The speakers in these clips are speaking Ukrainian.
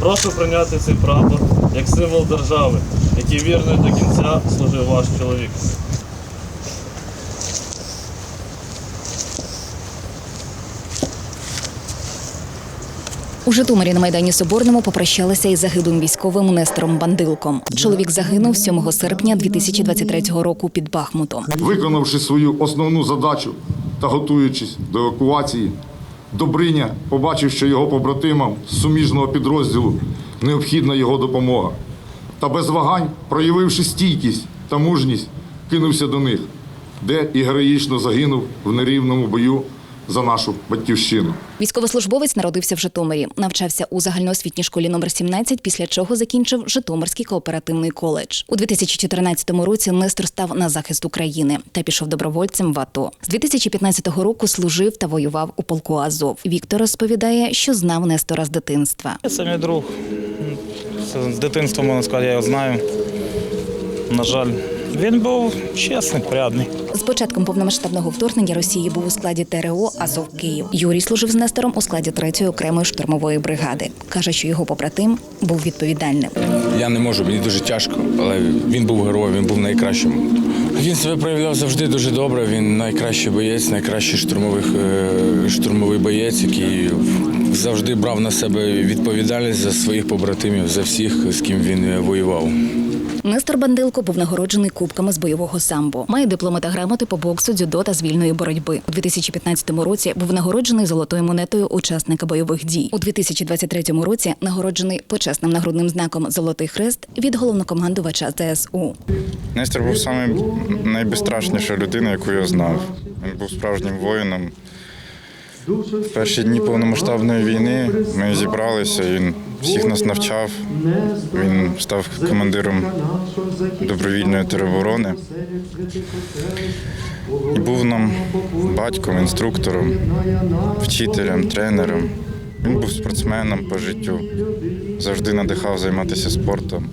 Прошу прийняти цей прапор як символ держави, який вірно до кінця служив ваш чоловік. У Житомирі на майдані Соборному попрощалися із загиблим військовим Нестором Бандилком. Чоловік загинув 7 серпня 2023 року під Бахмутом. Виконавши свою основну задачу та готуючись до евакуації, Добриня побачив, що його побратимам з суміжного підрозділу необхідна його допомога. Та без вагань, проявивши стійкість та мужність, кинувся до них, де і героїчно загинув в нерівному бою за нашу батьківщину. Військовослужбовець народився в Житомирі, навчався у загальноосвітній школі номер 17, після чого закінчив Житомирський кооперативний коледж. У 2014 році Нестор став на захист України та пішов добровольцем в АТО. З 2015 року служив та воював у полку Азов. Віктор розповідає, що знав Нестора з дитинства. Це мій друг. З дитинства, можна сказати, я його знаю. На жаль, він був чесний, порядний. З початком повномасштабного вторгнення Росії був у складі ТРО Азов Київ. Юрій служив з Нестором у складі 3-ї окремої штурмової бригади. каже, що його побратим був відповідальним. Я не можу, мені дуже тяжко, але він був героєм, він був найкращим. Він себе проявляв завжди дуже добре. Він найкращий боєць, найкращий штурмових, е, штурмовий боєць, який завжди брав на себе відповідальність за своїх побратимів, за всіх, з ким він воював. Нестор Бандилко був нагороджений кубками з бойового самбо. Має дипломи та грамоти по боксу, дзюдо та з вільної боротьби. У 2015 році був нагороджений золотою монетою учасника бойових дій. У 2023 році нагороджений почесним нагрудним знаком Золотий хрест від головнокомандувача ЗСУ. Нестор був саме найбезстрашніша людина, яку я знав. Він був справжнім воїном. Перші дні повномасштабної війни ми зібралися, він всіх нас навчав. Він став командиром добровільної тероборони. І був нам батьком, інструктором, вчителем, тренером. Він був спортсменом по життю, завжди надихав займатися спортом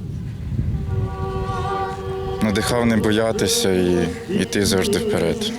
надихав не боятися і йти завжди вперед.